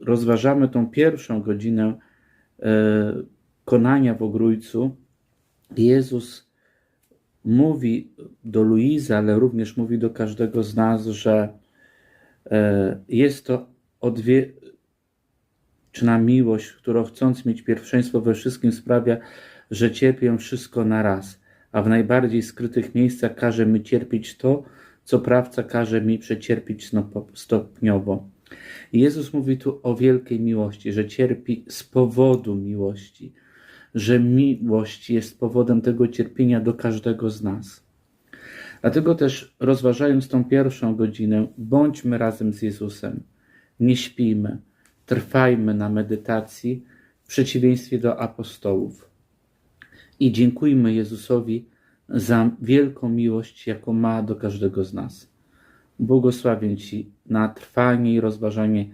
rozważamy tą pierwszą godzinę e, konania w ogrójcu, Jezus mówi do Luiza, ale również mówi do każdego z nas, że e, jest to odwieczna miłość, która chcąc mieć pierwszeństwo we wszystkim sprawia, że cierpię wszystko na raz, a w najbardziej skrytych miejscach każe mi cierpieć to, co prawca każe mi przecierpieć snopo- stopniowo. Jezus mówi tu o wielkiej miłości, że cierpi z powodu miłości, że miłość jest powodem tego cierpienia do każdego z nas. Dlatego też, rozważając tą pierwszą godzinę, bądźmy razem z Jezusem. Nie śpijmy, trwajmy na medytacji w przeciwieństwie do apostołów. I dziękujmy Jezusowi za wielką miłość, jaką ma do każdego z nas. Błogosławię Ci na trwanie i rozważanie